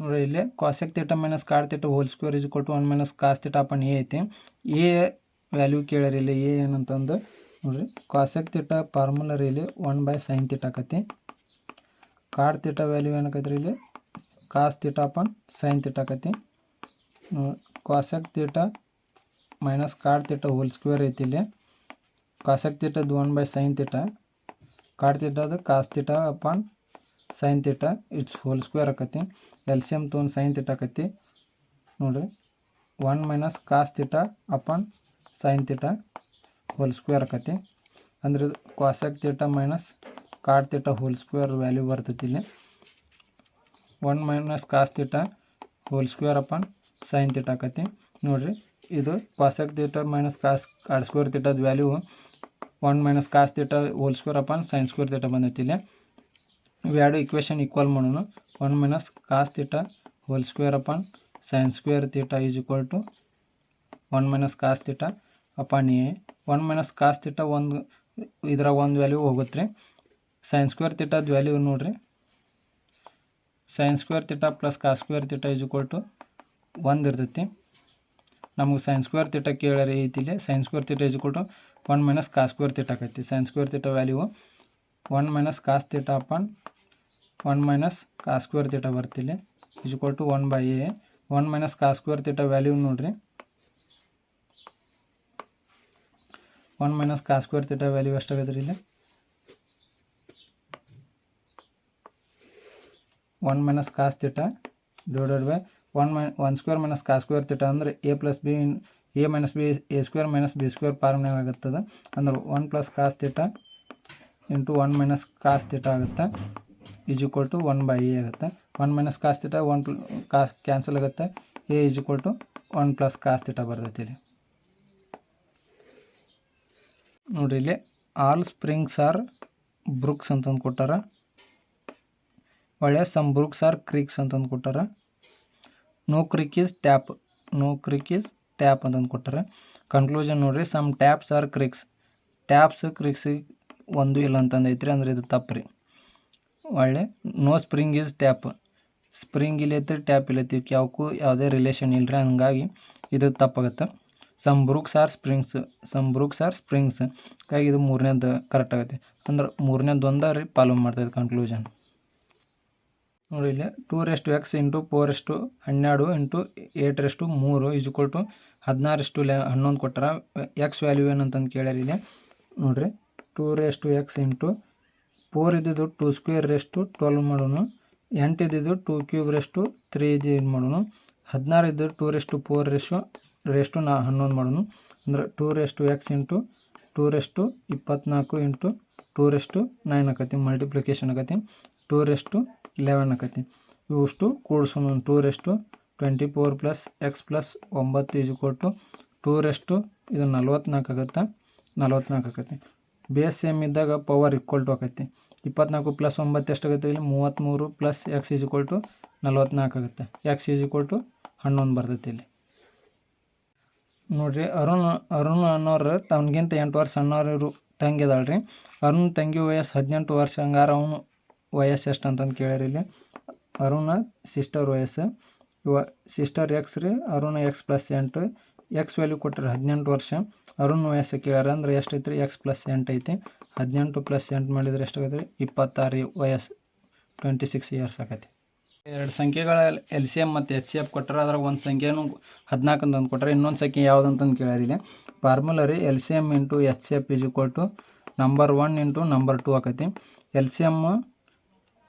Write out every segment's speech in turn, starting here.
ನೋಡ್ರಿ ಇಲ್ಲಿ cosec theta minus cot theta whole square is ಕೊಟ್ಟು one minus cos theta upon A ಐತಿ. A value ಕೇಳ್ಯಾರ ಇಲ್ಲಿ ಎ ಏನಂತಂದು ನೋಡಿರಿ ಕಾಸೆಕ್ ತೀಟ ಫಾರ್ಮುಲಾ ರೀ ಇಲ್ಲಿ ಒನ್ ಬೈ ಸೈನ್ ತೀಟ ಆಕತಿ. ಕಾರ್ ತೀಟ ವ್ಯಾಲ್ಯೂ ರೀ ಇಲ್ಲಿ? Cos theta upon sine theta ಆಕತಿ. Cosec theta minus cot theta whole square ಐತಿ ಇಲ್ಲಿ. Cosec ತೀಟದ್ದು one by sine theta cot ತೀಟದ cos theta upon sine theta it's whole square ಆಕತಿ. L C M ತೊಗೊಂಡು sine theta ಆಕತಿ. ನೋಡ್ರಿ one minus cos theta upon sine theta whole square ಆಕತಿ. ಅಂದ್ರೆ ಇದು cosec theta minus cot theta whole square value ಬರ್ತೈತಿ ಇಲ್ಲಿ. One minus cos theta whole square upon sine theta ಆಕತಿ. ನೋಡ್ರಿ, ಇದು cosec theta minus cos cot square ತೀಟದ value one minus cos theta whole square upon sine square theta ಬಂದೈತಿ ಇಲ್ಲಿ. ಇವೆರಡು equation equal ಮಾಡೋಣ. One minus cos theta whole square upon sine square theta is equal to one minus cos theta upon A one minus cos theta ಒಂದು, ಇದರ ಒಂದು value ಹೋಗುತ್ತೆ. ರೀ sign square ತೀಟದ ವ್ಯಾಲ್ಯೂ ನೋಡಿರಿ. Sine square theta plus cos square theta is equal to ಒಂದು ಇರ್ತೈತಿ. ನಮಗೆ ಸೈನ್ ಸ್ಕ್ವೇರ್ ತೀಟ ಐತಿ ಇಲ್ಲಿ sine square theta is equal to one minus cos square theta ಆಕೈತಿ. Sine square theta value one minus cos theta upon one minus cos square theta ಬರ್ತಿಲ್ಲಿ. Is equal to one by A one minus cos square theta value ನೋಡ್ರಿ. One minus cos square theta value ಎಷ್ಟಾಗತ್ತೆ ರೀ ಇಲ್ಲಿ? One minus cos theta divided by one my one square minus ಕಾ square theta ಅಂದರೆ a plus b a minus b a square minus b square ಫಾರ್ಮ್ನಾಗ ಆಗುತ್ತದೆ ಅಂದ್ರೆ one plus cos theta into one minus cos theta ಆಗುತ್ತೆ is equal to one by A ಆಗುತ್ತೆ. One minus cos theta one ಪ್ಲ cos cancel ಆಗುತ್ತೆ. A is equal to one plus cos theta ಬರ್ತೈತಿ ಇಲ್ಲಿ. ನೋಡಿರಿ ಇಲ್ಲಿ all springs R ಬ್ರುಕ್ಸ್ ಅಂತಂದು ಕೊಟ್ಟಾರ. ಒಳ್ಳೆ ಸಮ್ ಬ್ರುಕ್ಸ್ ಆರ್ ಕ್ರೀಕ್ಸ್ ಅಂತಂದು ಕೊಟ್ಟಾರ. No creek is tap no creek is tap ಅಂತಂದು ಕೊಟ್ಟಾರ. ಕನ್ಕ್ಲೂಷನ್ ನೋಡಿರಿ some taps are creeks taps ಕ್ರಿಕ್ಸಿಗೆ ಒಂದು ಇಲ್ಲ ಅಂತಂದು ಐತ್ರಿ, ಅಂದ್ರೆ ಇದು ತಪ್ಪು ರೀ. ಒಳ್ಳೆ no spring is tap spring ಇಲ್ಲೈತಿ tap ಇಲ್ಲೈತಿ ಯಾವಕ್ಕೂ ಯಾವುದೇ ರಿಲೇಷನ್ ಇಲ್ಲ ರೀ ಹಂಗಾಗಿ ಇದು ತಪ್ಪಾಗತ್ತೆ. Some brooks are springs some brooks are springs ಹಾಗಾಗಿ ಇದು ಮೂರನೇದು ಕರೆಕ್ಟ್ ಆಗುತ್ತೆ. ಅಂದ್ರೆ ಮೂರನೇದು ಒಂದು ರೀ ಫಾಲೋ ಮಾಡ್ತೈತೆ ಕನ್ಕ್ಲೂಷನ್ ನೋಡಿ ಇಲ್ಲಿ two raise to x into four ಎಷ್ಟು ಹನ್ನೆರಡು ಇಂಟು ಏಟ್ ರೆಸ್ಟು ಮೂರು ಈಜ್ವಲ್ ಟು ಹದಿನಾರಷ್ಟು ಲೆ ಹನ್ನೊಂದು ಕೊಟ್ಟಾರ ಎಕ್ಸ್ ವ್ಯಾಲ್ಯೂ ಏನಂತಂದು ಕೇಳ್ಯಾರ ಇಲ್ಲಿ. ನೋಡಿರಿ two raised to x into four ಇದ್ದಿದ್ದು two square raised to twelve ಮಾಡೋಣ ಎಂಟು ಇದ್ದಿದ್ದು ಟೂ ಕ್ಯೂಬ್ ರೆಸ್ಟು ತ್ರೀ ಇದು ಇದು ಮಾಡೋಣ ಹದಿನಾರು ಇದ್ದು two raised to four raised to raised to ನಾ ಹನ್ನೊಂದು ಮಾಡೋಣ ಅಂದ್ರೆ two raised to x into two raised to ಇಪ್ಪತ್ನಾಲ್ಕು into two raised to nine ಆಕತಿ ಮಲ್ಟಿಪ್ಲಿಕೇಶನ್ ಆಕತಿ ಟೂ ರೆಸ್ಟು ಲೆವೆನ್ ಆಕತಿ ಇವಷ್ಟು ಕೂಡ್ಸೋಣ two raised to twenty four plus x plus ಒಂಬತ್ತು ಈಜು ಕೊಟ್ಟು ಟೂ ರೆಸ್ಟು ಇದು ನಲ್ವತ್ನಾಲ್ಕು ಆಗುತ್ತೆ ನಲ್ವತ್ನಾಲ್ಕು ಆಕತಿ ಬೇಸ್ ಸೇಮ್ ಇದ್ದಾಗ ಪವರ್ ಈಕ್ವಲ್ ಟು ಆಕೈತಿ. ಇಪ್ಪತ್ನಾಲ್ಕು ಪ್ಲಸ್ ಒಂಬತ್ತು ಎಷ್ಟಾಗುತ್ತೆ ಇಲ್ಲಿ? ಮೂವತ್ತ್ಮೂರು plus x is equal to ನಲ್ವತ್ನಾಲ್ಕು ಆಗುತ್ತೆ. ಎಕ್ಸ್ ಈಸ್ ಈಕ್ವಲ್ ಟು ಹನ್ನೊಂದು ಬರ್ತೈತಿ ಇಲ್ಲಿ. ನೋಡಿರಿ, ಅರುಣ್ ಅರುಣ್ ಅನ್ನೋರು ತನಗಿಂತ ಎಂಟು ವರ್ಷ ಸಣ್ಣವರು ತಂಗಿ ರೀ ಅರುಣ್ ತಂಗಿ ವಯಸ್ಸು ಹದಿನೆಂಟು ವರ್ಷ, ಹಂಗಾರೆ ಅವನು ವಯಸ್ಸು ಎಷ್ಟು ಅಂತಂದು ಕೇಳ್ಯಾರ ಇಲ್ಲಿ. ಅರುಣ ಸಿಸ್ಟರ್ ವಯಸ್ಸು. ಇವ ಸಿಸ್ಟರ್ ಎಕ್ಸ್ ರೀ, ಅರುಣ ಎಕ್ಸ್ ಪ್ಲಸ್ ಎಂಟು. ಎಕ್ಸ್ ವ್ಯಾಲ್ಯೂ ಕೊಟ್ಟರೆ ಹದಿನೆಂಟು ವರ್ಷ. ಅರುಣ್ ವಯಸ್ಸು ಕೇಳ್ಯಾರ ಅಂದ್ರೆ ಎಷ್ಟು ಐತ್ರಿ ಎಕ್ಸ್ ಪ್ಲಸ್ ಎಂಟು ಐತಿ. ಹದಿನೆಂಟು ಪ್ಲಸ್ ಎಂಟು ಮಾಡಿದ್ರೆ ಎಷ್ಟಾಗತ್ತೆ ರೀ ಇಪ್ಪತ್ತಾರು ವಯಸ್ಸು. ಟ್ವೆಂಟಿ ಸಿಕ್ಸ್ ಇಯರ್ಸ್ ಆಗೈತಿ ಎರಡು ಸಂಖ್ಯೆಗಳ ಎಲ್ ಸಿ ಎಂ ಮತ್ತು ಎಚ್ ಸಿ ಎಫ್ ಕೊಟ್ಟರೆ ಅದ್ರಾಗ ಒಂದು ಸಂಖ್ಯೆನೂ ಹದಿನಾಲ್ಕು ಅಂತಂದು ಕೊಟ್ಟರೆ ಇನ್ನೊಂದು ಸಂಖ್ಯೆ ಯಾವುದಂತಂದು ಕೇಳ್ಯಾರ ಇಲ್ಲಿ. ಫಾರ್ಮುಲಾ ರೀ L C M into H C F is equal to number one into number two ಆಕೈತಿ. ಎಲ್ ಸಿ ಎಂ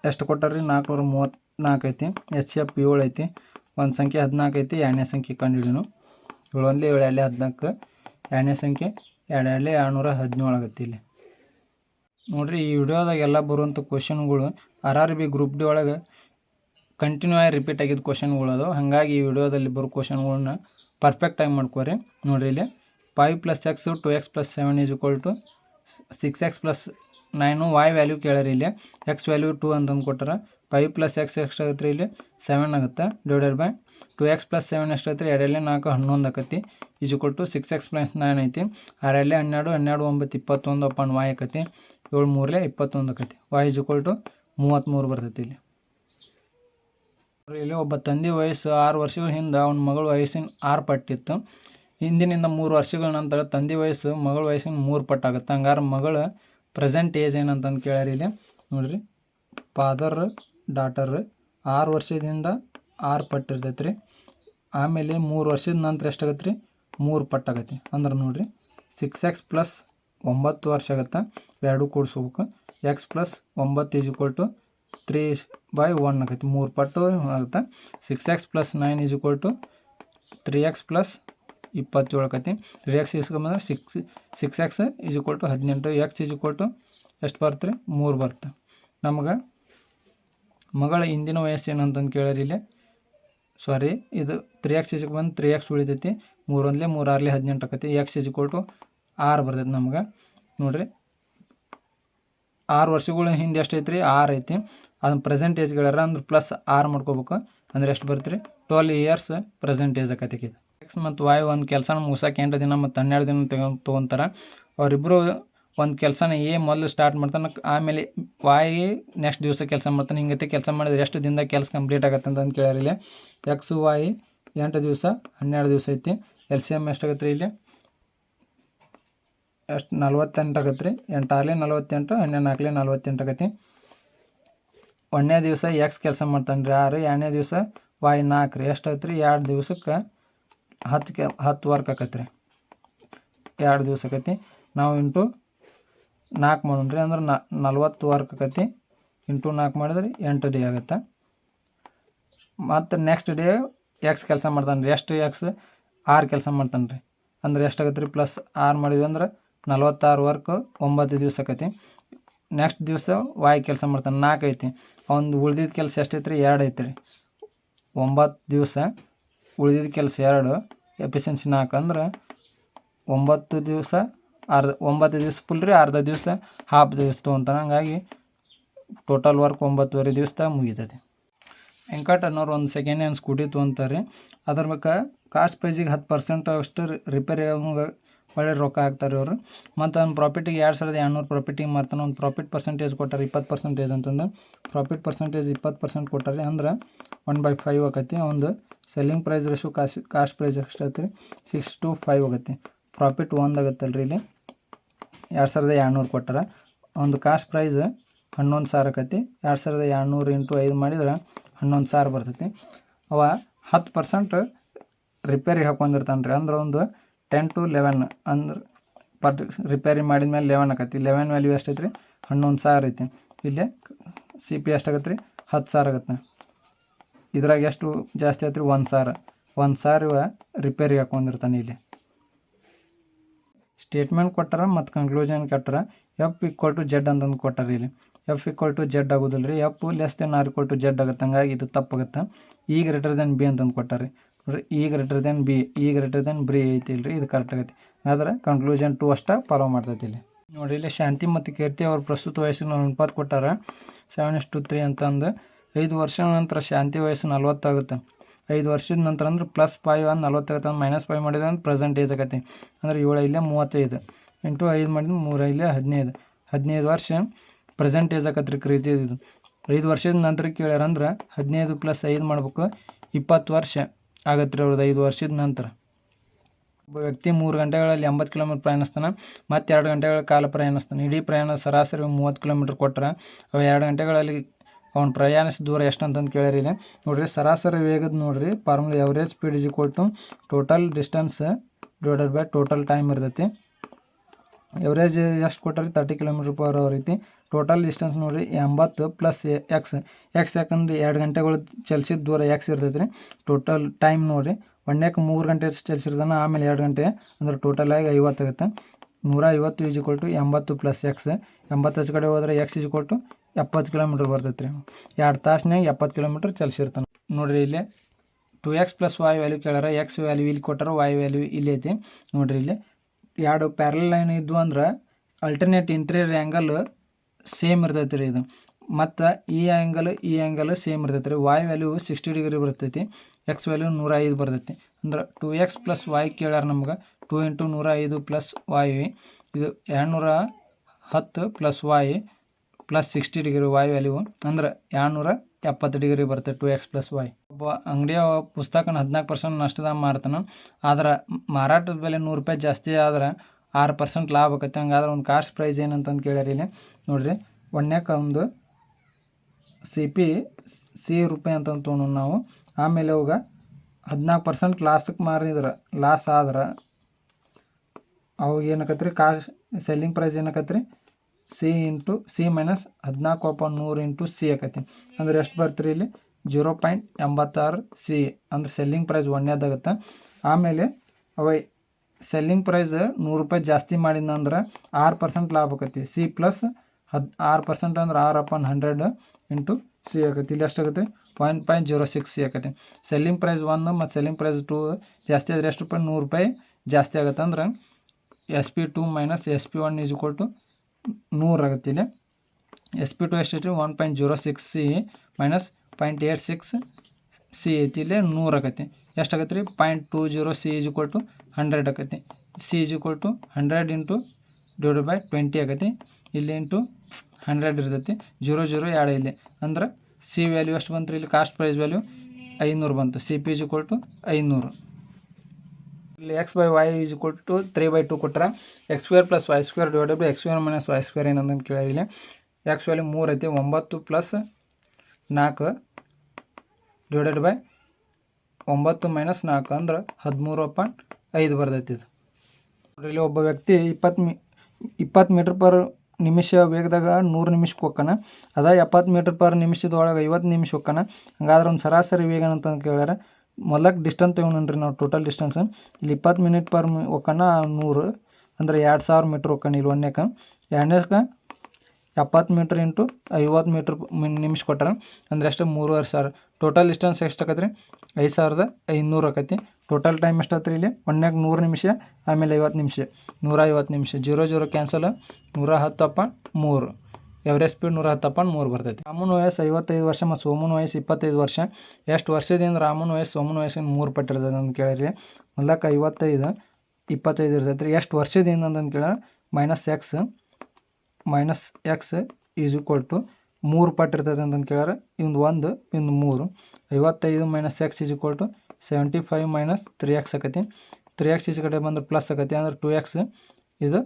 ಎಷ್ಟು ಕೊಟ್ಟಾರ? ರೀ ನಾಲ್ಕುನೂರ ಮೂವತ್ತ್ನಾಲ್ಕು ಐತಿ. ಎಚ್ ಸಿ ಎಫ್ ಏಳು ಐತಿ. ಒಂದು ಸಂಖ್ಯೆ ಹದಿನಾಲ್ಕು ಐತಿ. ಎರಡನೇ ಸಂಖ್ಯೆ ಕಂಡುಹಿಡಿನು ಏಳು ಒಂದು ಏಳು, ಎರಡಲೇ ಹದಿನಾಲ್ಕು. ಎರಡನೇ ಸಂಖ್ಯೆ ಎರಡು ಎರಡುನೂರ ಹದಿನೇಳು ಆಗತ್ತೆ ಇಲ್ಲಿ. ನೋಡಿರಿ, ಈ ವಿಡಿಯೋದಾಗ ಎಲ್ಲ ಬರುವಂಥ ಕ್ವಶನ್ಗಳು R R B group D ಒಳಗೆ ಕಂಟಿನ್ಯೂ ಆಗಿ ರಿಪೀಟ್ ಆಗಿದ್ದ ಕ್ವಶನ್ಗಳು ಅದು ಹಾಗಾಗಿ ಈ ವಿಡಿಯೋದಲ್ಲಿ ಬರೋ ಕ್ವಶನ್ಗಳನ್ನ ಪರ್ಫೆಕ್ಟಾಗಿ ಮಾಡ್ಕೋರಿ. ನೋಡಿರಿ ಇಲ್ಲಿ five plus x to x plus seven is equal to six x plus nine y value ಕೇಳ್ಯಾರ ಇಲ್ಲಿ. ಎಕ್ಸ್ ವ್ಯಾಲ್ಯೂ ಟು ಅಂತಂದು ಕೊಟ್ಟಾರ ಫೈವ್ ಪ್ಲಸ್ ಎಕ್ಸ್ ಎಷ್ಟು ಆಗುತ್ತೆ ಇಲ್ಲಿ? ಸೆವೆನ್ ಆಗುತ್ತೆ. Divided by two x plus seven ಎಷ್ಟು ಐತ್ರಿ? ಎರಡಲ್ಲೇ ನಾಲ್ಕು, ಹನ್ನೊಂದು ಆಕತಿ. Is equal to six x plus nine ಐತಿ. ಆರಲ್ಲೇ ಹನ್ನೆರಡು ಹನ್ನೆರಡು ಒಂಬತ್ತು, ಇಪ್ಪತ್ತೊಂದು ಅಪಾನ್ ವಾಯ್ ಆಕತಿ. ಏಳು ಮೂರಲೇ ಇಪ್ಪತ್ತೊಂದು ಆಕತಿ. ವಾಯ್ ಈಸ್ ಈಕ್ವಲ್ ಟು ಮೂವತ್ತ್ಮೂರು ಬರ್ತೈತಿ ಇಲ್ಲಿ. ಇಲ್ಲಿ ಒಬ್ಬ ತಂದೆ ವಯಸ್ಸು ಆರು ವರ್ಷಗಳ ಹಿಂದೆ ಅವನ ಮಗಳ ವಯಸ್ಸಿನ ಆರು ಪಟ್ಟಿತ್ತು. ಹಿಂದಿನಿಂದ ಮೂರು ವರ್ಷಗಳ ನಂತರ ತಂದೆ ವಯಸ್ಸು ಮಗಳ ವಯಸ್ಸಿನ ಮೂರು ಪಟ್ಟಾಗುತ್ತೆ. ಹಂಗಾರೆ ಮಗಳ ಪ್ರೆಸೆಂಟ್ ಏಜ್ ಏನಂತಂದು ಕೇಳ್ಯಾರ ಇಲ್ಲಿ. ನೋಡ್ರಿ ಫಾದರ್ ಡಾಟರ್ ಆರು ವರ್ಷದಿಂದ ಆರು ಪಟ್ಟು ಇರ್ತೈತೆ ರೀ. ಆಮೇಲೆ ಮೂರು ವರ್ಷದ ನಂತರ ಎಷ್ಟಾಗತ್ತೆ ರೀ? ಮೂರು ಪಟ್ಟಾಗತ್ತೆ ಅಂದ್ರೆ ನೋಡಿರಿ ಸಿಕ್ಸ್ ಎಕ್ಸ್ ಪ್ಲಸ್ ಒಂಬತ್ತು ವರ್ಷ ಆಗತ್ತೆ, ಎರಡು ಕೂಡಿಸ್ಬೇಕು ಎಕ್ಸ್ ಪ್ಲಸ್ ಒಂಬತ್ತು is equal to three by one ಆಗೈತಿ ಮೂರು ಪಟ್ಟು ಆಗುತ್ತೆ. Six x plus nine is equal to three x plus ಇಪ್ಪತ್ತೇಳು ಆಕೈತಿ three x ಇಸ್ಕೊಂಬಂದ್ರೆ six six x is equal to ಹದಿನೆಂಟು. ಎಕ್ಸ್ ಈಸ್ ಈಕ್ವಲ್ ಟು ಎಷ್ಟು ಬರ್ತೆ ರೀ? ಮೂರು ಬರ್ತೆ ನಮ್ಗೆ ಮಗಳ ಹಿಂದಿನ ವಯಸ್ಸು ಏನಂತಂದು ಕೇಳ್ಯಾರ ಇಲ್ಲಿ? ಸಾರಿ ಇದು ತ್ರೀ ಎಕ್ಸ್ ಈಸ್ಗೆ ಬಂದು ತ್ರೀ ಎಕ್ಸ್ ಉಳಿತೈತಿ. ಮೂರೊಂದ್ಲೆ ಮೂರಾರ್ಲೆ ಹದಿನೆಂಟು ಆಕತಿ. ಎಕ್ಸ್ ಈಸ್ ಈಕ್ವಲ್ ಟು ಆರು ಬರ್ತೈತಿ ನಮ್ಗೆ. ನೋಡಿರಿ. ಆರು ವರ್ಷಗಳ ಹಿಂದೆ ಎಷ್ಟು ಐತ್ರಿ ಆರು ಐತಿ. ಅದನ್ನ ಏಜ್ ಹೇಳ್ಯಾರ ಅಂದ್ರೆ ಪ್ಲಸ್ ಆರು ಮಾಡ್ಕೋಬೇಕು. ಅಂದ್ರೆ ಎಷ್ಟು ಬರ್ತೀರಿ ಟ್ವೆಲ್ ಇಯರ್ಸ್ ಪ್ರೆಸೆಂಟೇಜ್ ಆಕೈತಿ ಇದು ಎಕ್ಸ್ ಮತ್ತು ವಾಯ್ ಒಂದು ಕೆಲಸ ಮುಗಿಸೋಕೆ ಎಂಟು ದಿನ ಮತ್ತು ಹನ್ನೆರಡು ದಿನ ತಗೊಂಡು ತೊಗೊತಾರೆ. ಅವರಿಬ್ಬರು ಒಂದು ಕೆಲಸನ ಎ ಮೊದಲು ಸ್ಟಾರ್ಟ್ ಮಾಡ್ತಾನೆ, ಆಮೇಲೆ ವಾಯಿ ನೆಕ್ಸ್ಟ್ ದಿವಸ ಕೆಲಸ ಮಾಡ್ತಾನೆ, ಹಿಂಗೈತೆ ಕೆಲಸ ಮಾಡಿದ್ರೆ ಎಷ್ಟು ದಿನದ ಕೆಲಸ ಕಂಪ್ಲೀಟ್ ಆಗತ್ತೆ ಅಂತ ಕೇಳ್ಯಾರ ಇಲ್ಲಿ. ಎಕ್ಸ್ ವಾಯಿ ಎಂಟು ದಿವಸ, ಹನ್ನೆರಡು ದಿವಸ ಐತಿ. ಎಲ್ ಸಿ ಎಂ ಎಷ್ಟಾಗತ್ತೆ ರೀ ಇಲ್ಲಿ? ಎಷ್ಟು, ನಲ್ವತ್ತೆಂಟು ಆಗತ್ತೆ ರೀ ಎಂಟು ಆರ್ಲಿ ನಲ್ವತ್ತೆಂಟು, ಹನ್ನೆರಡು ನಾಲ್ಕಲಿ ನಲ್ವತ್ತೆಂಟು ಆಗತ್ತೆ. ಒಂದನೇ ದಿವಸ ಎಕ್ಸ್ ಕೆಲಸ ಮಾಡ್ತಾನೆ ರೀ ಆರು ಎರಡನೇ ದಿವಸ ವಾಯ್ ನಾಲ್ಕು ರೀ. ಎಷ್ಟು ಆಯ್ತು ರೀ ಎರಡು ದಿವಸಕ್ಕೆ ಹತ್ತು ಕೆ, ಹತ್ತು ವರ್ಕ್ ಆಗತ್ತೆ ರೀ ಎರಡು ದಿವಸ ಆಕೈತಿ ನಾವು ಇಂಟು ನಾಲ್ಕು ಮಾಡೋಣ ರೀ, ಅಂದ್ರೆ ನಲ್ವತ್ತು ವರ್ಕ್ ಆಕತಿ ಇಂಟು ನಾಲ್ಕು ಮಾಡಿದ್ರೆ ಎಂಟು ಡೇ ಆಗುತ್ತೆ. ಮತ್ತು ನೆಕ್ಸ್ಟ್ ಡೇ ಎಕ್ಸ್ ಕೆಲಸ ಮಾಡ್ತಾನೆ ರೀ ಎಷ್ಟು ಎಕ್ಸ್ ಆರು ಕೆಲಸ ಮಾಡ್ತಾನೆ ರೀ ಅಂದ್ರೆ ಎಷ್ಟಾಗತ್ತೆ ರೀ? ಪ್ಲಸ್ ಆರು ಮಾಡಿದ್ವಿ ಅಂದ್ರೆ ನಲ್ವತ್ತಾರು ವರ್ಕ್ ಒಂಬತ್ತು ದಿವಸ ಆಕತಿ ನೆಕ್ಸ್ಟ್ ದಿವಸ ವಾಯ್ ಕೆಲಸ ಮಾಡ್ತಾನೆ. ನಾಲ್ಕು ಐತಿ. ಅವ್ನು ಉಳ್ದಿದ್ದ ಕೆಲಸ ಎಷ್ಟೈತೆ ರೀ ಎರಡು ಐತೆ ರೀ ಒಂಬತ್ತು ದಿವಸ ಉಳಿದಿದ್ದ ಕೆಲಸ ಎರಡು. ಎಫಿಷಿಯನ್ಸಿ ನಾಲ್ಕು ಅಂದ್ರೆ ಒಂಬತ್ತು ದಿವಸ ಅರ್ಧ ಒಂಬತ್ತು ದಿವಸ ಫುಲ್ ರೀ, ಅರ್ಧ ದಿವಸ ಹಾಫ್ ದಿವಸ ತೊಗೊತಾನೆ. ಹಂಗಾಗಿ ಟೋಟಲ್ ವರ್ಕ್ ಒಂಬತ್ತುವರೆ ದಿವಸದಾಗ ಮುಗಿತೈತಿ. ವೆಂಕಟ್ ಅನ್ನೋರು ಒಂದು ಸೆಕೆಂಡ್ ಹ್ಯಾಂಡ್ ಸ್ಕೂಟಿ ತೊಗೊಂತಾರೆ. ಅದ್ರ ಬೇಕಾ ಕಾಸ್ಟ್ ಪ್ರೈಸಿಗೆ ಹತ್ತು ಪರ್ಸೆಂಟ್ ಅಷ್ಟು ರಿಪೇರಿ ಒಳ್ಳೆ ರೊಕ್ಕ ಹಾಕ್ತಾರೆ ಅವರು. ಮತ್ತು ಅವ್ನು ಪ್ರಾಫಿಟಿಗೆ ಎರಡು ಸಾವಿರದ ಎರಡುನೂರು ಪ್ರಾಫಿಟಿಗೆ ಮಾರ್ತಾನೆ. ಒಂದು ಪ್ರಾಫಿಟ್ ಪರ್ಸೆಂಟೇಜ್ ಕೊಟ್ಟಾರೆ ಇಪ್ಪತ್ತು ಪರ್ಸೆಂಟೇಜ್ ಅಂತಂದು. ಪ್ರಾಫಿಟ್ ಪರ್ಸೆಂಟೇಜ್ ಇಪ್ಪತ್ತು ಪರ್ಸೆಂಟ್ ಕೊಟ್ಟಾರೆ. ಅಂದ್ರೆ ಒನ್ ಬೈ ಫೈವ್ ಆಗತ್ತೆ ಒಂದು selling price ರೇಷು cost cost price ಎಷ್ಟು ಐತಿ ಸಿಕ್ಸ್ ಟು ಫೈವ್ ಆಗತ್ತೆ ಪ್ರಾಫಿಟ್ ಒಂದು ಆಗತ್ತಲ್ಲ ರೀ ಇಲ್ಲಿ. ಎರಡು ಸಾವಿರದ ಎರಡುನೂರು ಕೊಟ್ಟಾರ. ಒಂದು ಕಾಸ್ಟ್ ಪ್ರೈಸ್ ಹನ್ನೊಂದು ಸಾವಿರ ಆಕತಿ. ಎರಡು ಸಾವಿರದ ಎರಡುನೂರು ಇಂಟು ಐದು ಮಾಡಿದ್ರೆ ಹನ್ನೊಂದು ಸಾವಿರ ಬರ್ತೈತಿ. ಅವ ಹತ್ತು ಪರ್ಸೆಂಟ್ ರಿಪೇರಿ ಹಾಕೊಂಡಿರ್ತಾನೆ ರೀ ಅಂದ್ರೆ ಒಂದು ಟೆನ್ ಟು ಲೆವೆನ್ ಅಂದ್ರೆ ಪರ್ ರಿಪೇರಿ ಮಾಡಿದ ಮೇಲೆ ಲೆವೆನ್ ಆಕತಿ. ಲೆವೆನ್ ವ್ಯಾಲ್ಯೂ ಎಷ್ಟು ರೀ ಹನ್ನೊಂದು ಸಾವಿರ ಐತಿ. ಇಲ್ಲಿ ಸಿ ಪಿ ಎಷ್ಟಾಗತ್ತೆ ರೀ ಹತ್ತು ಸಾವಿರ ಆಗತ್ತೆ ಇದ್ರಾಗ ಎಷ್ಟು ಜಾಸ್ತಿ ಆಯ್ತು ರೀ ಒಂದು ಸಾವಿರ. ಒಂದು ಸಾವಿರ ರಿಪೇರಿ ಹಾಕೊಂಡಿರ್ತಾನೆ ಇಲ್ಲಿ. ಸ್ಟೇಟ್ಮೆಂಟ್ ಕೊಟ್ಟಾರ ಮತ್ತು ಕನ್ಕ್ಲೂಷನ್ ಕೊಟ್ಟಾರ. ಎಫ್ ಈಕ್ವಲ್ ಟು ಜೆಡ್ ಅಂತಂದು ಕೊಟ್ಟಾರ ಇಲ್ಲಿ. ಎಫ್ ಈಕ್ವಲ್ ಟು ಜೆಡ್ ಆಗೋದಿಲ್ಲ ರೀ f less than or equal to z ಆಗುತ್ತೆ. ಹಂಗಾಗಿ ಇದು ತಪ್ಪಾಗುತ್ತೆ. ಈ ಗ್ರೇಟರ್ ದೆನ್ ಬಿ ಅಂತಂದು ಕೊಟ್ಟಾರೆ. ನೋಡ್ರಿ ಈ ಗ್ರೇಟರ್ ದೆನ್ ಬಿ ಈ ಗ್ರೇಟರ್ ದೆನ್ ಬ್ರಿ ಐತಿ ಇಲ್ರಿ. ಇದು ಕರೆಕ್ಟ್ ಆಗೈತಿ ಆದ್ರೆ ಕನ್ಕ್ಲೂಷನ್ ಟು ಅಷ್ಟೇ ಫಾಲೋ ಮಾಡ್ತೈತಿ ಇಲ್ಲಿ. ನೋಡಿ ಇಲ್ಲಿ ಶಾಂತಿ ಮತ್ತು ಕೀರ್ತಿ ಅವ್ರ ಪ್ರಸ್ತುತ ವಯಸ್ಸಿನ ಅನುಪಾತ ಕೊಟ್ಟಾರ. ಸೆವೆನ್ ಇಸ್ ಟು ತ್ರೀ ಅಂತಂದು ಐದು ವರ್ಷ ನಂತರ ಶಾಂತಿ ವಯಸ್ಸು ನಲ್ವತ್ತಾಗುತ್ತೆ ಐದು ವರ್ಷದ ನಂತರ ಅಂದ್ರೆ ಪ್ಲಸ್ ಫೈವ್ ಅಂದ್ರೆ ನಲ್ವತ್ತೈದು ಮೈನಸ್ ಫೈವ್ ಮಾಡಿದ್ರೆ ಅಂದ್ರೆ ಪ್ರೆಸೆಂಟ್ ಏಜ್ ಆಗತ್ತೆ. ಅಂದ್ರೆ ಏಳು ಇಲ್ಲೇ ಮೂವತ್ತೈದು ಇಂಟು ಐದು ಮಾಡಿದ್ರೆ ಮೂರು ಇಲ್ಲೇ ಹದಿನೈದು. ಹದಿನೈದು ವರ್ಷ ಪ್ರೆಸೆಂಟ್ ಏಜ್ ಆಗತ್ತೆ ರೀ ಕ್ರೀತಿ ಇದು. ಐದು ವರ್ಷದ ನಂತರ ಕೇಳ್ಯಾರ ಅಂದ್ರೆ ಹದಿನೈದು ಪ್ಲಸ್ ಐದು ಮಾಡ್ಬೇಕು, ಇಪ್ಪತ್ತು ವರ್ಷ ಆಗತ್ತೆ ರೀ ಅವ್ರದ್ದು ಐದು ವರ್ಷದ ನಂತರ. ಒಬ್ಬ ವ್ಯಕ್ತಿ ಮೂರು ಗಂಟೆಗಳಲ್ಲಿ ಎಂಬತ್ತು ಕಿಲೋಮೀಟ್ರ್ ಪ್ರಯಾಣಿಸ್ತಾನೆ ಮತ್ತು ಎರಡು ಗಂಟೆಗಳ ಕಾಲ ಪ್ರಯಾಣಿಸ್ತಾನೆ. ಇಡೀ ಪ್ರಯಾಣ ಸರಾಸರಿ ಮೂವತ್ತು ಕಿಲೋಮೀಟ್ರ್ ಕೊಟ್ಟರೆ ಅವ ಎರಡು ಗಂಟೆಗಳಲ್ಲಿ ಅವ್ನು ಪ್ರಯಾಣಿಸಿದ ದೂರ ಎಷ್ಟು ಅಂತಂದು ಕೇಳ್ಯಾರ ಇಲ್ಲಿ. ನೋಡಿರಿ, ಸರಾಸರಿ ವೇಗದ ನೋಡಿರಿ formula average speed is equal to total distance divided by total time ಇರ್ತೈತಿ. ಎವರೇಜ್ ಎಷ್ಟು ಕೊಟ್ಟಾರಿ? ತರ್ಟಿ ಕಿಲೋಮೀಟ್ರ್ ಪರ್ ಅವರ್ ಐತಿ. ಟೋಟಲ್ ಡಿಸ್ಟೆನ್ಸ್ ನೋಡಿರಿ, ಎಂಬತ್ತು ಪ್ಲಸ್ ಎಕ್ಸ್ ಎಕ್ಸ್ ಯಾಕಂದ್ರೆ ಎರಡು ಗಂಟೆಗಳು ಚಲಿಸಿದ ದೂರ ಎಕ್ಸ್ ಇರ್ತೈತೆ ರೀ ಟೋಟಲ್ ಟೈಮ್ ನೋಡಿರಿ ಒಂದ್ಯಾಕೆ ಮೂರು ಗಂಟೆ ಚಲಿಸಿರ್ತಾನೆ, ಆಮೇಲೆ ಎರಡು ಗಂಟೆ, ಅಂದ್ರೆ ಟೋಟಲ್ ಆಗಿ ಐವತ್ತು ಆಗುತ್ತೆ. ನೂರ ಐವತ್ತು ಈಜ್ ಟು ಎಂಬತ್ತು ಪ್ಲಸ್ ಎಕ್ಸ್ ಎಂಬತ್ತು ಕಡೆ ಹೋದರೆ ಎಕ್ಸ್ ಈಜ್ ಟು ಎಪ್ಪತ್ತು ಕಿಲೋಮೀಟ್ರ್ ಬರ್ತೈತೆ ರೀ ಎರಡು ತಾಸಿನಾಗ ಎಪ್ಪತ್ತು ಕಿಲೋಮೀಟ್ರ್ ಚಲಿಸಿರ್ತಾನೆ. ನೋಡಿರಿ ಇಲ್ಲಿ two x plus y value ಕೇಳಾರ x value ಇಲ್ಲಿ ಕೊಟ್ಟಾರ ವೈ ವ್ಯಾಲ್ಯೂ ಇಲ್ಲಿ ಐತಿ. ನೋಡಿರಿ ಇಲ್ಲಿ ಎರಡು ಪ್ಯಾರಲ್ ಲೈನ್ ಇದ್ವು ಅಂದ್ರೆ ಅಲ್ಟರ್ನೇಟ್ ಇಂಟೀರಿಯರ್ ಆ್ಯಂಗಲ್ ಸೇಮ್ ಇರ್ತೈತೆ ರೀ ಇದು. ಮತ್ತು ಈ ಆ್ಯಂಗಲ್ ಈ ಆ್ಯಂಗಲ್ ಸೇಮ್ ಇರ್ತೈತೆ ರೀ ವೈ ವ್ಯಾಲ್ಯೂ ಸಿಕ್ಸ್ಟಿ ಡಿಗ್ರಿ ಬರ್ತೈತಿ. ಎಕ್ಸ್ ವ್ಯಾಲ್ಯೂ ನೂರ ಐದು ಬರ್ತೈತಿ. ಅಂದ್ರೆ ಟು ಎಕ್ಸ್ ಪ್ಲಸ್ ವಾಯ್ ಕೇಳ್ಯಾರ ನಮ್ಗೆ ಟು ಇಂಟು ನೂರ ಐದು ಪ್ಲಸ್ ವಾಯ್ ಇದು ಎರಡು ನೂರ ಹತ್ತು plus y plus sixty degree y value ಅಂದ್ರೆ ಎರಡುನೂರ ಎಪ್ಪತ್ತು ಡಿಗ್ರಿ ಬರುತ್ತೆ ಟು ಎಕ್ಸ್ ಪ್ಲಸ್ ವೈ ಒಬ್ಬ ಅಂಗಡಿಯ ಪುಸ್ತಕನ ಹದಿನಾಲ್ಕು ಪರ್ಸೆಂಟ್ ನಷ್ಟದಾಗ ಮಾರ್ತಾನೆ ಆದ್ರೆ ಮಾರಾಟದ ಬೆಲೆ ನೂರು ರೂಪಾಯಿ ಜಾಸ್ತಿ ಆದ್ರೆ ಆರು ಪರ್ಸೆಂಟ್ ಲಾಭ ಆಕೈತೆ. ಹಂಗಾದ್ರೆ ಒಂದು ಕಾಸ್ಟ್ ಪ್ರೈಸ್ ಏನಂತಂದು ಕೇಳ್ಯಾರ ಇಲ್ಲಿ. ನೋಡಿರಿ, ಒಣ್ಯಾಕ ಒಂದು ಸಿ ಪಿ ಸಿ ರೂಪಾಯಿ ಅಂತ ತೊಗೊಂಡು ನಾವು. ಆಮೇಲೆ ಅವಾಗ ಹದಿನಾಲ್ಕು ಪರ್ಸೆಂಟ್ ಲಾಸಕ್ಕೆ ಮಾರಿದ್ರೆ ಲಾಸ್ ಆದ್ರೆ ಅವಾಗ ಏನಕತ್ರಿ ಕಾಸ್ಟ್ ಸೆಲ್ಲಿಂಗ್ ಪ್ರೈಸ್ ಏನಕತ್ರಿ ಸಿ ಇಂಟು ಸಿ ಮೈನಸ್ ಹದಿನಾಲ್ಕು ಅಪಾನ್ ನೂರು ಇಂಟು ಸಿ ಆಕತಿ. ಅಂದ್ರೆ ಎಷ್ಟು ಬರ್ತೀರಿ ಇಲ್ಲಿ? ಜೀರೋ ಪಾಯಿಂಟ್ ಎಂಬತ್ತಾರು ಸಿ ಅಂದ್ರೆ ಸೆಲ್ಲಿಂಗ್ ಪ್ರೈಸ್ ಒಣ್ಣೆದಾಗತ್ತೆ ಆಮೇಲೆ ಅವೈ ಸೆಲ್ಲಿಂಗ್ ಪ್ರೈಸ್ ನೂರು ರೂಪಾಯಿ ಜಾಸ್ತಿ ಮಾಡಿದ್ನಂದ್ರೆ ಆರು ಪರ್ಸೆಂಟ್ ಲಾಭ ಆಕತಿ. ಸಿ ಪ್ಲಸ್ ಹದ್, ಆರು ಪರ್ಸೆಂಟ್ ಅಂದ್ರೆ ಆರು ಅಪಾನ್ ಹಂಡ್ರೆಡ್ ಇಂಟು ಸಿ ಆಗತ್ತೆ ಇಲ್ಲಿ ಎಷ್ಟು ಆಗುತ್ತೆ ಪಾಯಿಂಟ್ ಜೀರೋ ಸಿಕ್ಸ್ ಸಿ ಆಗತ್ತೆ ಸೆಲ್ಲಿಂಗ್ ಪ್ರೈಸ್ ಒನ್ ಮತ್ತು ಸೆಲ್ಲಿಂಗ್ ಪ್ರೈಸ್ ಟೂ ಜಾಸ್ತಿ ಆದರೆ ಎಷ್ಟು ರೂಪಾಯಿ? ನೂರು ರೂಪಾಯಿ ಜಾಸ್ತಿ ಆಗುತ್ತೆ ಅಂದ್ರೆ S P two minus S P one is two ನೂರು ಆಗುತ್ತೆ ಇಲ್ಲಿ. ಎಸ್ ಪಿ ಟು ಎಷ್ಟು one point zero six c minus point eight six c ಐತಿ ಇಲ್ಲಿ ಎಷ್ಟು ಆಗತ್ತೆ ರೀ? Point two zero c is equal to hundred ಆಗತ್ತೆ. C is equal to hundred into divide by twenty ಆಗತ್ತೆ. ಇಲ್ಲಿ ಇಂಟು ಹಂಡ್ರೆಡ್ ಇರ್ತೈತಿ. ಜೀರೋ ಜೀರೋ ಎರಡು ಇಲ್ಲಿ. ಅಂದ್ರೆ ಸಿ ವ್ಯಾಲ್ಯೂ ಎಷ್ಟು ಬಂತು ಇಲ್ಲಿ ಕಾಸ್ಟ್ ಪ್ರೈಸ್ ವ್ಯಾಲ್ಯೂ ಐನೂರು ಬಂತು. C P is equal to ಐನೂರು. ಇಲ್ಲಿ x by y is equal to three by two ಕೊಟ್ಟರೆ x square plus y square divide by x square minus y square ಏನಂತ ಕೇಳಿ ಇಲ್ಲಿ. ಎಕ್ಸ್ ವ್ಯಾಲ್ಯೂ ಮೂರು ಐತಿ, ಒಂಬತ್ತು ಪ್ಲಸ್ ನಾಲ್ಕು ಡಿವೈಡೆಡ್ ಬೈ ಒಂಬತ್ತು ಮೈನಸ್ ನಾಲ್ಕು ಅಂದ್ರೆ ಹದಿಮೂರು ಪಾಯಿಂಟ್ ಐದು ಬರ್ತೈತಿ ಇದು. ಇಲ್ಲಿ ಒಬ್ಬ ವ್ಯಕ್ತಿ ಇಪ್ಪತ್ತು ಮೀ, ಇಪ್ಪತ್ತು ಮೀಟ್ರ್ ಪರ್ ನಿಮಿಷ ವೇಗದಾಗ ನೂರು ನಿಮಿಷಕ್ಕೆ ಹೋಗ್ತಾನೆ. ಅದ ಎಪ್ಪತ್ತು ಮೀಟ್ರ್ ಪರ್ ನಿಮಿಷದೊಳಗೆ ಐವತ್ತು ನಿಮಿಷ ಹೋಗ್ತಾನೆ. ಹಂಗಾದ್ರೆ ಒಂದು ಸರಾಸರಿ ವೇಗ ಅಂತಂದು ಕೇಳ್ಯಾರ? ಮೊದಲಕ್ಕೆ ಡಿಸ್ಟೆನ್ಸ್ ತೊಗೊಂಡ್ರಿ ನಾವು ಟೋಟಲ್ ಡಿಸ್ಟೆನ್ಸ್ ಇಲ್ಲಿ ಇಪ್ಪತ್ತು ಮಿನಿಟ್ ಪರ್ ಹೋಗ್ಕನ ನೂರು, ಅಂದ್ರೆ ಎರಡು ಸಾವಿರ ಮೀಟ್ರ್ ಒಕ್ಕಣ ಇಲ್ಲಿ ಒಂದಕ್ಕೆ ಎರಡನೇಕ ಎಪ್ಪತ್ತು ಮೀಟ್ರ್ ಇಂಟು ಐವತ್ತು ಮೀಟ್ರ್ ನಿಮಿಷ ಕೊಟ್ಟಾರ ಅಂದ್ರೆ ಎಷ್ಟು ಮೂರುವರೆ ಸಾವಿರ. ಟೋಟಲ್ ಡಿಸ್ಟೆನ್ಸ್ ಎಷ್ಟು ಆಕತ್ರಿ? ಐದು ಸಾವಿರದ ಐನೂರು ಆಕತಿ ಟೋಟಲ್ ಟೈಮ್ ಎಷ್ಟು ಆತ್ರಿ ಇಲ್ಲಿ? ಒಂದ್ನಾಗ ನೂರು ನಿಮಿಷ, ಆಮೇಲೆ ಐವತ್ತು ನಿಮಿಷ. ನೂರ ಐವತ್ತು ನಿಮಿಷ. ಜೀರೋ ಜೀರೋ ಕ್ಯಾನ್ಸಲ್ ನೂರ ಹತ್ತಪ್ಪ ಮೂರು. ಎವರೇಜ್ ಸ್ಪೀಡ್ ನೂರ ಹತ್ತಪ್ಪ ಮೂರು ಬರ್ತೈತಿ. ರಾಮನ ವಯಸ್ಸು ಐವತ್ತೈದು ವರ್ಷ ಮತ್ತು ಸೋಮನ ವಯಸ್ಸು ಇಪ್ಪತ್ತೈದು ವರ್ಷ. ಎಷ್ಟು ವರ್ಷದಿಂದ ರಾಮನ ವಯಸ್ಸು, ಸೋಮನ ವಯಸ್ಸಿನ ಮೂರು ಪಟ್ಟಿರ್ತದೆ ಅಂತ ಕೇಳಿರಿ. ಮೊದಲಕ್ಕೆ ಐವತ್ತೈದು, ಇಪ್ಪತ್ತೈದು ಇರ್ತೈತೆ ರೀ ಎಷ್ಟು ವರ್ಷದಿಂದ ಅಂತಂದು ಕೇಳಿದ್ರೆ minus x minus x is equal to ಮೂರು ಪಟ್ಟು ಇರ್ತೈತೆ ಅಂತಂದು ಕೇಳ್ಯಾರ ಇವ್ನು ಒಂದು, ಇವ್ನು ಮೂರು. ಐವತ್ತೈದು minus x is equal to seventy five minus three x ಆಕತಿ. ತ್ರೀ ಎಕ್ಸ್ ಈಚೆ ಕಡೆ ಬಂದ್ರೆ ಪ್ಲಸ್ ಆಕತಿ. ಅಂದ್ರೆ ಟು ಎಕ್ಸ್ ಇದು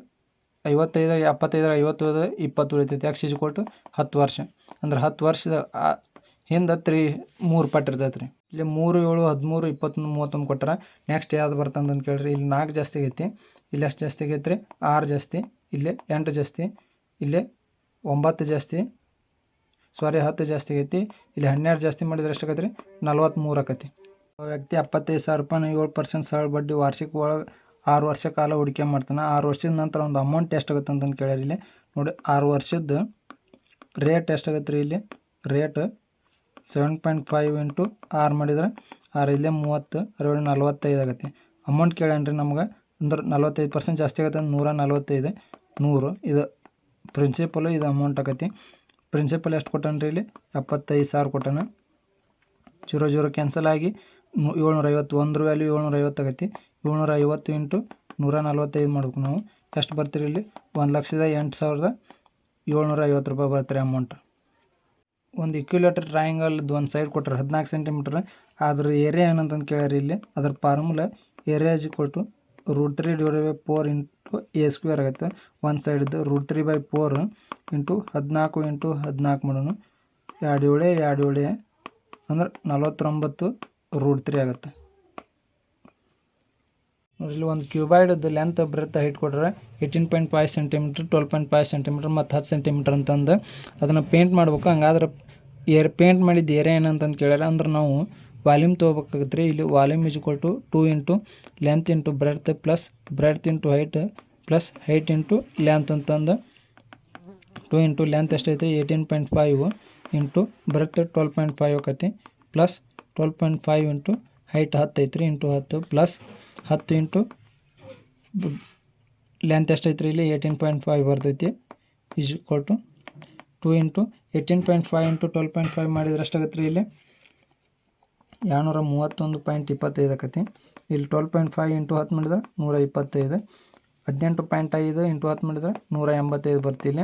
ಐವತ್ತೈದು ಎಪ್ಪತ್ತೈದರ ಐವತ್ತು ಇಪ್ಪತ್ತು ಉಳಿತೈತಿ ಎಕ್ಸ್ ಈಸ್ ಕೊಟ್ಟು ಹತ್ತು ವರ್ಷ. ಅಂದ್ರೆ ಹತ್ತು ವರ್ಷದ ಹಿಂದ ತ್ರೀ, ಮೂರು ಪಟ್ಟು ಇರ್ತೈತೆ ರೀ ಇಲ್ಲಿ ಮೂರು, ಏಳು, ಹದಿಮೂರು, ಇಪ್ಪತ್ತೊಂದು, ಮೂವತ್ತೊಂದು ಕೊಟ್ಟಾರ ನೆಕ್ಸ್ಟ್ ಯಾವ್ದು ಬರ್ತಂತಂದು ಕೇಳಿರಿ. ಇಲ್ಲಿ ನಾಲ್ಕು ಜಾಸ್ತಿ ಆಗೈತಿ. ಇಲ್ಲಿ ಎಷ್ಟು ಜಾಸ್ತಿ ಆಗೈತೆ ರೀ ಆರು ಜಾಸ್ತಿ, ಇಲ್ಲಿ ಎಂಟು ಜಾಸ್ತಿ, ಇಲ್ಲಿ ಒಂಬತ್ತು ಜಾಸ್ತಿ ಸಾರಿ ಹತ್ತು ಜಾಸ್ತಿ ಆಗೈತಿ. ಇಲ್ಲಿ ಹನ್ನೆರಡು ಜಾಸ್ತಿ ಮಾಡಿದ್ರೆ ಎಷ್ಟು ಆಗೈತೆ ರೀ ನಲ್ವತ್ತ್ಮೂರು ಆಕತಿ ವ್ಯಕ್ತಿ ಎಪ್ಪತ್ತೈದು ಸಾವಿರ ರೂಪಾಯಿ ಏಳು ಪರ್ಸೆಂಟ್ ಸಾಲ ಬಡ್ಡಿ ವಾರ್ಷಿಕ ಒಳಗೆ ಆರು ವರ್ಷ ಕಾಲ ಹೂಡಿಕೆ ಮಾಡ್ತಾನೆ. ಆರು ವರ್ಷದ ನಂತರ ಒಂದು ಅಮೌಂಟ್ ಎಷ್ಟಾಗುತ್ತೆ ಅಂತಂದು ಕೇಳ್ಯಾರ ಇಲ್ಲಿ. ನೋಡಿ, ಆರು ವರ್ಷದ ರೇಟ್ ಎಷ್ಟಾಗತ್ತೆ ರೀ ಇಲ್ಲಿ. Rate seven point five into ಆರು ಮಾಡಿದ್ರೆ ಆರು ಇಲ್ಲೇ ಮೂವತ್ತು ಅರವಳು ನಲ್ವತ್ತೈದು ಆಗತ್ತೆ. ಅಮೌಂಟ್ ಕೇಳ್ಯಾನ್ರಿ ನಮ್ಗೆ. ಅಂದ್ರೆ ನಲ್ವತ್ತೈದು ಪರ್ಸೆಂಟ್ ಜಾಸ್ತಿ ಆಗತ್ತೆ ಅಂದ್ರೆ ನೂರ ನಲ್ವತ್ತೈದು, ನೂರು. ಇದು ಪ್ರಿನ್ಸಿಪಲು ಇದು ಅಮೌಂಟ್ ಆಗತ್ತೆ. ಪ್ರಿನ್ಸಿಪಲ್ ಎಷ್ಟು ಕೊಟ್ಟಾನ ರೀ ಇಲ್ಲಿ? ಎಪ್ಪತ್ತೈದು ಸಾವಿರ ಕೊಟ್ಟಾನ. ಜೀರೋ ಜೀರೋ ಕ್ಯಾನ್ಸಲ್ ಆಗಿ ಏಳ್ನೂರ ಐವತ್ತು ಒಂದ್ರ ವ್ಯಾಲ್ಯೂ ಏಳ್ನೂರ ಐವತ್ತು ಆಗೈತಿ ಏಳ್ನೂರ ಐವತ್ತು ಇಂಟು ನೂರ ನಲ್ವತ್ತೈದು ಮಾಡ್ಬೇಕು ನಾವು. ಎಷ್ಟು ಬರ್ತೀರಿ ಇಲ್ಲಿ? ಒಂದು ಲಕ್ಷದ ಎಂಟು ಸಾವಿರದ ಏಳ್ನೂರ ಐವತ್ತು ರೂಪಾಯಿ ಬರ್ತೀರಿ ಅಮೌಂಟ್ ಒಂದು ಇಕ್ಯುಲೇಟರ್ ಟ್ರಯಾಂಗಲ್ದು ಒಂದು ಸೈಡ್ ಕೊಟ್ಟರೆ ಹದಿನಾಲ್ಕು ಸೆಂಟಿಮೀಟ್ರ್ ಅದ್ರ ಏರಿಯಾ ಏನಂತಂದು ಕೇಳ್ಯಾರ ಇಲ್ಲಿ. ಅದ್ರ ಫಾರ್ಮುಲಾ ಏರಿಯಾ ಜಿ ಕೊಟ್ಟು root three divide by four into a square ಆಗುತ್ತೆ. ಒಂದು ಸೈಡ್ದು root three by four into ಹದಿನಾಲ್ಕು ಇಂಟು ಹದಿನಾಲ್ಕು ಮಾಡೋಣ. ಎರಡು ಏಳೆ ಎರಡು ಏಳೆ, ಅಂದ್ರೆ ನಲವತ್ತೊಂಬತ್ತು ರೂಟ್ ತ್ರೀ ಆಗುತ್ತೆ. ಇಲ್ಲಿ ಒಂದು ಕ್ಯೂಬೈಡ್ದು ಲೆಂತ್ ಬ್ರೆತ್ ಹೈಟ್ ಕೊಟ್ರೆ eighteen point five centimetre twelve point five centimetre ಮತ್ತು ಹತ್ತು ಸೆಂಟಿಮೀಟ್ರ್ ಅಂತಂದು. ಅದನ್ನು ಪೇಂಟ್ ಮಾಡ್ಬೇಕು. ಹಂಗಾದ್ರೆ ಏರ್ ಪೇಂಟ್ ಮಾಡಿದ ಏರಿಯಾ ಏನಂತಂದು ಕೇಳ್ಯಾರ ಅಂದ್ರೆ ನಾವು ವಾಲ್ಯೂಮ್ ತೊಗೋಬೇಕಾಗತ್ತೆ ರೀ ಇಲ್ಲಿ volume is equal to two into length into breadth plus breadth into height plus height into length ಅಂತಂದು. ಟು ಇಂಟು ಲೆಂತ್ ಎಷ್ಟೈತೆ eighteen point five into breadth twelve point five ಆಕತಿ. Plus twelve point five into height ಹತ್ತು ಐತ್ರಿ. Into ಹತ್ತು plus ಹತ್ತು into length ಎಷ್ಟೈತ್ರಿ ಇಲ್ಲಿ? Eighteen point five ಬರ್ತೈತಿ. Is equal to two into eighteen point five into twelve point five ಮಾಡಿದ್ರೆ ಎಷ್ಟಾಗತ್ತೆ ರೀ ಇಲ್ಲಿ? ಎರಡುನೂರ ಮೂವತ್ತೊಂದು ಪಾಯಿಂಟ್ ಇಪ್ಪತ್ತೈದು ಆಕತಿ. ಇಲ್ಲಿ ಟ್ವೆಲ್ ಪಾಯಿಂಟ್ ಫೈವ್ ಇಂಟು ಹತ್ತು ಮಾಡಿದ್ರೆ ನೂರ ಇಪ್ಪತ್ತೈದು ಹದಿನೆಂಟು ಪಾಯಿಂಟ್ ಐದು ಇಂಟು ಹತ್ತು ಮಾಡಿದ್ರೆ ನೂರ ಎಂಬತ್ತೈದು ಬರ್ತಿಲ್ಲಿ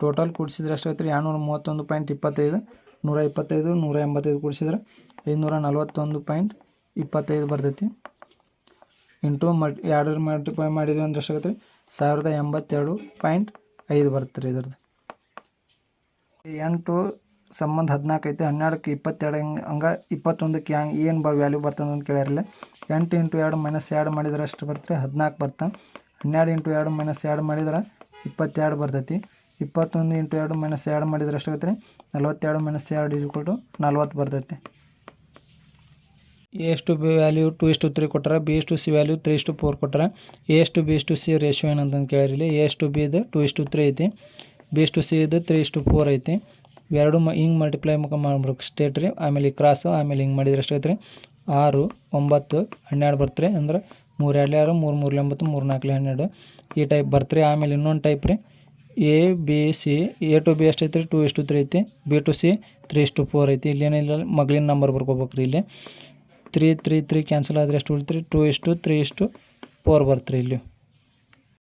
ಟೋಟಲ್ ಕೂಡಿಸಿದ್ರೆ ಎಷ್ಟಾಗತ್ತೆ ರೀ ಎರಡುನೂರ ಮೂವತ್ತೊಂದು ಪಾಯಿಂಟ್ ಇಪ್ಪತ್ತೈದು. ನೂರ ಇಪ್ಪತ್ತೈದು ನೂರ ಎಂಬತ್ತೈದು ಕೂಡಿಸಿದ್ರೆ ಐದುನೂರ ನಲ್ವತ್ತೊಂದು ಪಾಯಿಂಟ್ ಇಪ್ಪತ್ತೈದು ಬರ್ತೈತಿ. ಇಂಟು ಮಟ್ ಎರಡರ ಮಲ್ಟಿಪ್ಲೈ ಮಾಡಿದ್ವಿ ಅಂದ್ರೆ ಎಷ್ಟಾಗತ್ತೆ ರೀ? ಸಾವಿರದ ಎಂಬತ್ತೆರಡು ಪಾಯಿಂಟ್ ಐದು ಬರುತ್ತೆ ರೀ ಇದ್ರದ್ದು. ಎಂಟು ಸಂಬಂಧ ಹದಿನಾಲ್ಕು ಐತೆ, ಹನ್ನೆರಡಕ್ಕೆ ಇಪ್ಪತ್ತೆರಡು ಹಂಗೆ ಹಂಗೆ ಇಪ್ಪತ್ತೊಂದಕ್ಕೆ ಹ್ಯಾಂಗ ಏನು ಬ ವ್ಯಾಲ್ಯೂ ಬರ್ತದೆ ಅಂತ ಕೇಳ್ಯಾರಿಲ್ಲ ಎಂಟು ಇಂಟು ಎರಡು ಮೈನಸ್ ಎರಡು ಮಾಡಿದ್ರೆ ಅಷ್ಟು ಬರುತ್ತೆ ಹದಿನಾಲ್ಕು ಬರ್ತಾ ಹನ್ನೆರಡು ಇಂಟು ಎರಡು ಮೈನಸ್ ಎರಡು ಮಾಡಿದ್ರೆ ಇಪ್ಪತ್ತೆರಡು ಬರ್ತೈತಿ. ಇಪ್ಪತ್ತೊಂದು ಇಂಟು ಎರಡು ಮೈನಸ್ ಎರಡು ಮಾಡಿದ್ರೆ ಎಷ್ಟಾಗುತ್ತೆ ರೀ? ನಲ್ವತ್ತೆರಡು ಮೈನಸ್ ಎರಡು ಈಸ್ ಟು ನಲ್ವತ್ತು ಬರ್ತೈತಿ. ಎ ಎಷ್ಟು ಬಿ ವ್ಯಾಲ್ಯೂ ಟು ಇಷ್ಟು ತ್ರೀ ಕೊಟ್ಟರೆ ಬಿ ಎಷ್ಟು ಸಿ ವ್ಯಾಲ್ಯೂ ತ್ರೀ ಇಷ್ಟು ಫೋರ್ ಕೊಟ್ಟರೆ ಎ ಎಷ್ಟು ಬಿ ಎಷ್ಟು ಸಿ ರೇಷಿಯೋ ಏನಂತಂದು ಕೇಳಿರಲಿ ಎ ಎಷ್ಟು ಬಿ ಇದು ಟು ಇಷ್ಟು ತ್ರೀ ಐತಿ ಬಿ ಎಷ್ಟು ಸಿ ಇದು ತ್ರೀ ಇಷ್ಟು ಫೋರ್ ಐತಿ ಎರಡು ಮ ಹಿಂಗೆ ಮಲ್ಟಿಪ್ಲೈ ಮುಖ ಮಾಡ್ಬೇಕು ಸ್ಟೇಟ್ ರೀ ಆಮೇಲೆ ಈ ಕ್ರಾಸು ಆಮೇಲೆ ಹಿಂಗೆ ಮಾಡಿದ್ರೆ ಎಷ್ಟು ಐತ್ರಿ ಆರು ಒಂಬತ್ತು ಹನ್ನೆರಡು ಬರ್ತ್ರಿ ಅಂದ್ರೆ ಮೂರು ಎರಡು ಆರು ಮೂರು ಮೂರು ಒಂಬತ್ತು ಮೂರು ನಾಲ್ಕು ಹನ್ನೆರಡು ಈ ಟೈಪ್ ಬರ್ತ್ರಿ ಆಮೇಲೆ ಇನ್ನೊಂದು ಟೈಪ್ ರೀ a b c a to b ಎಷ್ಟು ರೀ ಟು ಇಷ್ಟು ತ್ರೀ ಐತಿ ಬಿ ಟು ಸಿ ತ್ರೀ ಇಷ್ಟು ಫೋರ್ ಐತಿ ಇಲ್ಲಿ ಏನಿಲ್ಲ ಮಗಳಿನ ನಂಬರ್ ಬರ್ಕೋಬೇಕು ರೀ ಇಲ್ಲಿ ತ್ರೀ ತ್ರೀ ತ್ರೀ ಕ್ಯಾನ್ಸಲ್ ಆದರೆ ಎಷ್ಟು ಉಳಿತ್ರಿ? ಟೂ ಇಷ್ಟು ತ್ರೀ ಇಷ್ಟು ಫೋರ್ ಬರ್ತ್ರಿ ಇಲ್ಲಿ.